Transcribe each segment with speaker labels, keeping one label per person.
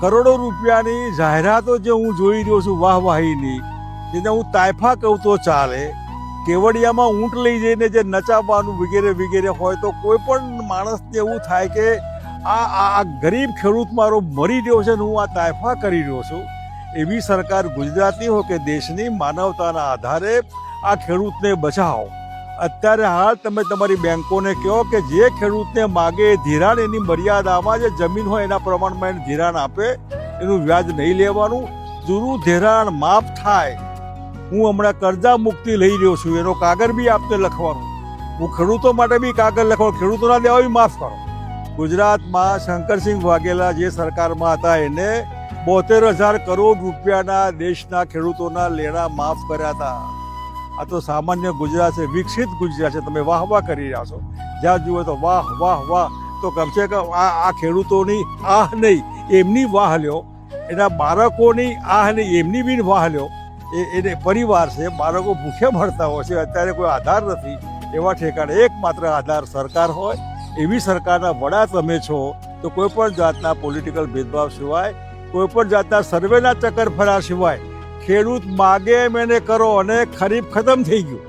Speaker 1: કરોડો રૂપિયાની જાહેરાતો જે હું જોઈ રહ્યો છું વાહવાહીની, જેને હું તાયફા કહું તો ચાલે, કેવડિયામાં ઊંટ લઈ જઈને જે નચાવવાનું વગેરે વગેરે હોય તો કોઈ પણ માણસને એવું થાય કે આ આ આ ગરીબ ખેડૂત મારો મરી રહ્યો છે ને હું આ તાયફા કરી રહ્યો છું. એવી સરકાર ગુજરાતની હોય કે દેશની માનવતાના આધારે આ ખેડૂતને બચાવો. અત્યારે હાલ તમે તમારી બેંકોને કહો કે જે ખેડૂતને માગે એ ધિરાણ, એની મર્યાદામાં જે જમીન હોય એના પ્રમાણમાં એને ધિરાણ આપે, એનું વ્યાજ નહીં લેવાનું. જૂનું ધિરાણ માફ થાય. હું હમણાં કરજા મુક્તિ લઈ રહ્યો છું, એનો કાગળ બી આપને લખવાનું. હું ખેડૂતો માટે બી કાગળ લખવાનું, ખેડૂતોના દેવા બી માફ કરો. ગુજરાતમાં શંકરસિંહ વાઘેલા જે સરકારમાં હતા, એને બોતેર હજાર કરોડ રૂપિયાના દેશના ખેડૂતોના લેણા માફ કર્યા હતા. આ તો સામાન્ય ગુજરાત છે, વિકસિત ગુજરાત છે, તમે વાહ વાહ કરી રહ્યા છો. જ્યાં જુઓ તો વાહ વાહ વાહ. તો કમસે કમ આ આ ખેડૂતોની આહ નહીં, એમની વાહ લ્યો. એના બાળકોની આહ નહીં, એમની બી વાહ લ્યો. એ, એને પરિવાર છે, બાળકો ભૂખે મળતા હોય છે, અત્યારે કોઈ આધાર નથી. એવા ઠેકાણે એકમાત્ર આધાર સરકાર હોય. એવી સરકારના વડા તમે છો, તો કોઈ પણ જાતના પોલિટિકલ ભેદભાવ સિવાય, કોઈ પણ જાતના સર્વેના ચક્કર ફરા સિવાય ખેડૂત માગે એમ એને કરો અને ખરીફ ખતમ થઈ ગયું.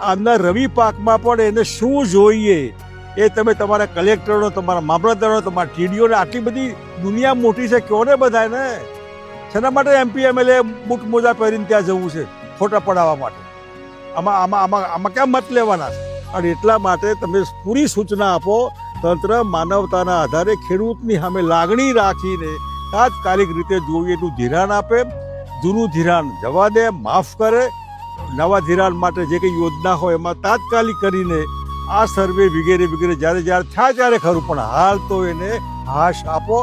Speaker 1: આમના રવિ પાકમાં પણ એને શું જોઈએ? એ તમે તમારા કલેક્ટરનો, તમારા મામલતદારનો, તમારા ટીડીઓને આટલી બધી દુનિયા મોટી છે કહો ને બધાને? શેના માટે એમપી એમએલએ બૂટ મોજા પહેરીને ત્યાં જવું છે, ફોટા પડાવવા માટે? આમાં આમાં આમાં આમાં ક્યાં મત લેવાના છે? અને એટલા માટે તમે પૂરી સૂચના આપો, તંત્ર માનવતાના આધારે ખેડૂતની સામે લાગણી રાખીને તાત્કાલિક રીતે જોઈએ એટલું ધિરાણ આપે જૂનું ધિરાણ જવા દે, માફ કરે. નવા ધિરાણ માટે જે કંઈ યોજના હોય એમાં તાત્કાલિક કરીને આ સર્વે વગેરે વગેરે જ્યારે જ્યારે થાય ત્યારે ખરું, પણ હાલ તો એને હાશ આપો.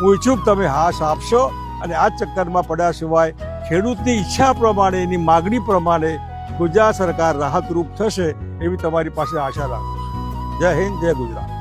Speaker 1: હું ઈચ્છું તમે હાશ આપશો અને આ ચક્કરમાં પડ્યા સિવાય ખેડૂતની ઈચ્છા પ્રમાણે, એની માગણી પ્રમાણે ગુજરાત સરકાર રાહતરૂપ થશે એવી તમારી પાસે આશા રાખું જય હિન્દ, જય ગુજરાત.